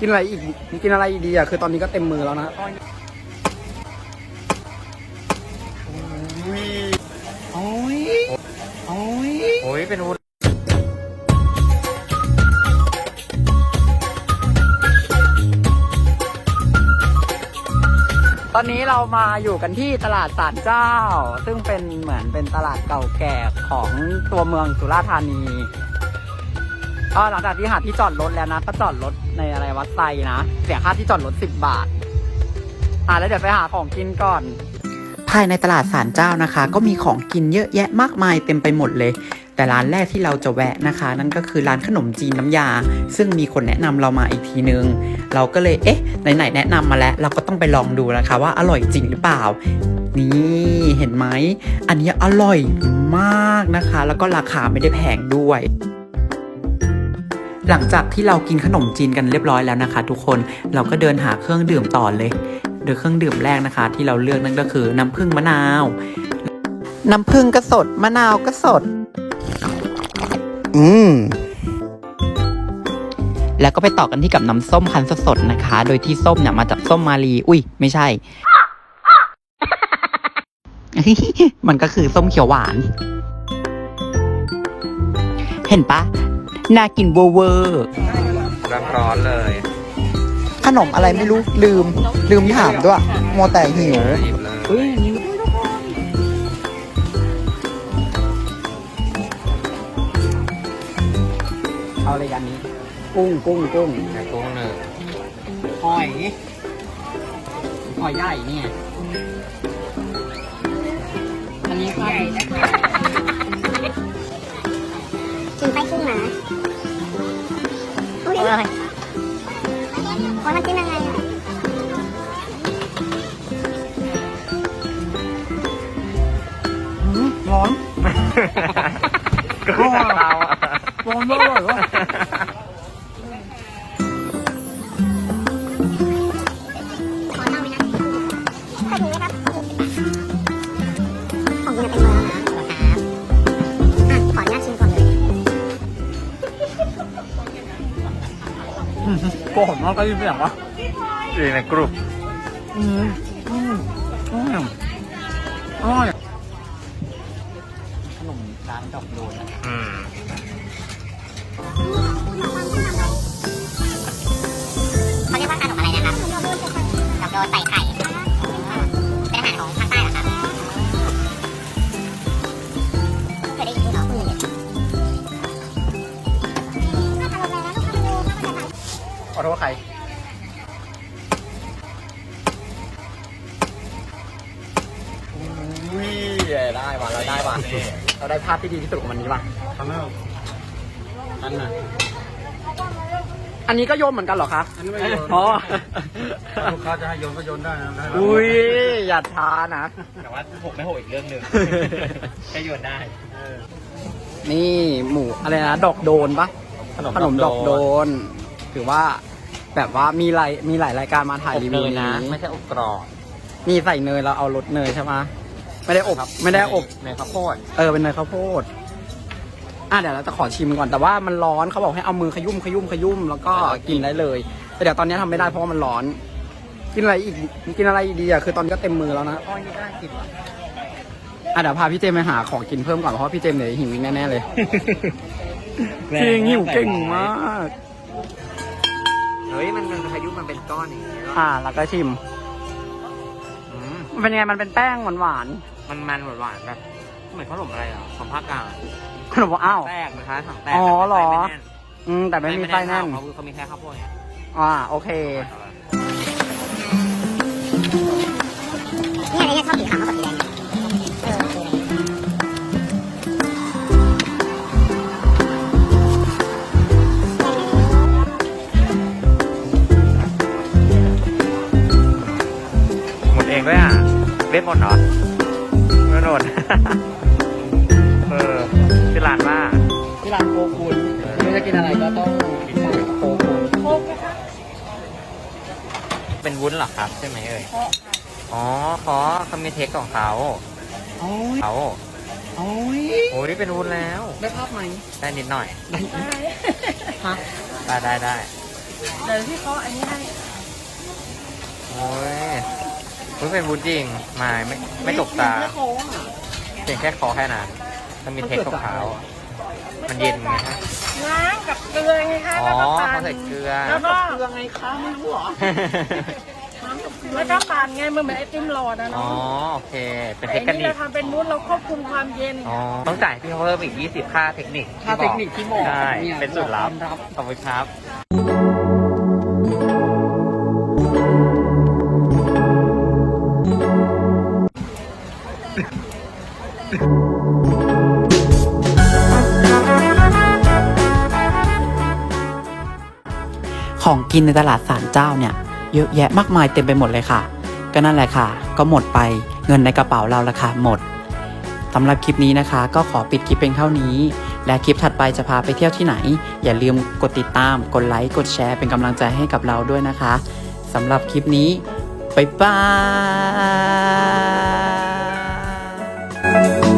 กินอะไรอีกกินอะไรดีอะคือตอนนี้ก็เต็มมือแล้วนะโอ้ยโอ้ยโอ้ยเป็นวุ้นตอนนี้เรามาอยู่กันที่ตลาดสารเจ้า ซึ่งเป็นเหมือนเป็นตลาดเก่าแก่ของตัวเมืองสุราษฎร์ธานีก็หลังจากที่หาที่จอดรถแล้วนะ ก็จอดรถ ในอะไรวัดไซนะ เสียค่าที่จอดรถสิบบาท อะแล้วเดี๋ยวไปหาของกินก่อน ภายในตลาดสารเจ้านะคะ ก็มีของกินเยอะแยะมากมายเต็มไปหมดเลย แต่ร้านแรกที่เราจะแวะนะคะ นั่นก็คือร้านขนมจีนน้ำยา ซึ่งมีคนแนะนำเรามาอีกทีนึง เราก็เลยเอ๊ะไหนๆแนะนำมาแล้ว เราก็ต้องไปลองดูนะคะ ว่าอร่อยจริงหรือเปล่า นี่เห็นไหมอันนี้อร่อยมากนะคะ แล้วก็ราคาไม่ได้แพงด้วย หลังจากที่เรากินขนมจีนกันเรียบร้อยแล้วนะคะ ทุกคนเราก็เดินหาเครื่องดื่มต่อเลย โดยเครื่องดื่มแรกนะคะ ที่เราเลือกนั่นก็คือน้ำผึ้งมะนาว น้ำผึ้งก็สดมะนาวก็สด อืมแล้วก็ไปต่อกันที่กับน้ำส้มคั้นสดๆนะคะ โดยที่ส้มเนี่ยมาจากส้มมาลี อุ้ยไม่ใช่ มันก็คือส้มเขียวหวาน เห็นปะ น่ากินเวอร์เวอร์ร้อนๆเลย ขนมอะไรไม่รู้ลืม ลืมถามด้วยมัวแต่หิวหยิบเลยเฮ้ยอันนี้เอาอะไรกันนี้ กุ้งกุ้งกุ้งแค่กุ้งหนึ่งหอยหอยใหญ่เนี่ย อันนี้ครับกินไส้กุ้งนะอุ้ยโอ้ยมันกินยังไงอะอื้อร้อนก็ไม่จากเราอะร้อนมากเลยว่ะขอเล่าไหมนะเคยดูไหมครับของกินเป็น กรธมากก็ยิ่งเสียงวะอยู่ในกลุ่มอืมอืมอืมอร่อยขนมร้านดอกโดนนะอืม โทษใครอุ้ยได้ว่ะเราได้ว่ะเราได้ภาพที่ดีที่สุดของวันนี้ว่ะข้างนอกอันน่ะอันนี้ก็โยมเหมือนกันเหรอคะอันนี้ไม่โยนอ๋อถ้าลูกค้าจะให้โยนก็โยนได้นะได้รับอุ้ยอย่าช้านะ แต่ว่าหกไม่หกอีกเรื่องหนึ่งแค่โยนได้เออนี่หมูอะไรนะดอกโดนปะขนมขนมดอกโดน ถือว่า แบบว่ามีหลายมีหลายรายการมาถ่ายอบรีเนวิวยนะนี้ไม่ใช่อบกรอบนี่ใส่เนยเราเอารสเนยใช่ไหมไม่ได้อบไม่ได้อบเนยข้าวโพดเออเป็นเนยข้าวโพดอะเดี๋ยวเราจะขอชิมก่อนแต่ว่ามันร้อนเขาบอกให้เอามือขยุ่มขยุ่มขยุ่มแล้วก็กินได้เลยแต่เดี๋ยวตอนนี้ทำไม่ได้เพราะว่ามันร้อน กินอะไรอีกกินอะไรอีกดีอะคือตอนนี้ก็เต็มมือแล้วนะอ้อยนี่ก็น่ากินว่ะอะเดี๋ยวพาพี่เจมไปหาของกินเพิ่มก่อนเพราะว่าพี่เจมเดี๋ยวหิวอีกแน่ๆเลยจริงหิวเก่งมาก เฮ้ยมันมันพายุมันเป็นก้อนอย่างนี้แล้วอะ แล้วก็ชิมอืมมันเป็นไงมันเป็นแป้งหวานมันมันหวานๆแบบเหมือนขนมอะไรอะของภาคกลางๆขนมอ้าวแป้งนะคะถังแป้งอ๋อเหรอ แต่ไม่แน่นอืมแต่ไม่มีไส้แน่นเขาเขามีแค่ข้าวโพดไง อ่าโอเคนี่ เออที่ร้านว่าที่ร้านโคคุณไม่จะกินอะไรก็ต้องกินโคคุณเป็นวุ้นเหรอครับ ใช่ไหมเอ่ยอ๋อเขาเขามีเทคของเขาโอ้ยเขาโอ้ยโอ้ยเป็นวุ้นแล้ว ได้ภาพไหมได้นิดหน่อย ฮะได้ได้ได้เดี๋ยวพี่เขาอันนี้ให้โอ้ยเฮ้ยเป็นบูดจริงไม่ไม่ไม่ตกตา ไม่โค้งอะเพียงแค่คอแค่นั้นมันมีเทคขาวๆมันเย็นไงฮะ น้ำกับเกลือไงคะอ๋อแล้วก็ปั่นเขาใส่เกลือ แล้วก็เรื่องไงคะไม่รู้เหรอแล้วก็ปั่นไงมันเหมือนไอติมหลอดนะอ๋อเนาะโอเค เป็นแต่เทอัคนนินี้คเราทำเป็นมูสเราควบคุมความเย็น อ๋อต้องจ่ายพี่เขาเพิ่มอีก 20 ค่าเทคนิคค่าเทคนิคที่บอกใช่เนี่ยเป็นสูตรลับบอกความลับ ขอบคุณครับ ของกินในตลาดสารเจ้าเนี่ย เยอะแยะมากมายเต็มไปหมดเลยค่ะ ก็นั่นแหละค่ะ ก็หมดไปเงินในกระเป๋าเราละค่ะหมดสำหรับคลิปนี้นะคะ ก็ขอปิดคลิปเพียงเท่านี้ และคลิปถัดไปจะพาไปเที่ยวที่ไหน อย่าลืมกดติดตาม กดไลค์กดแชร์เป็นกำลังใจให้กับเราด้วยนะคะสำหรับคลิปนี้บ๊ายบาย Thank you.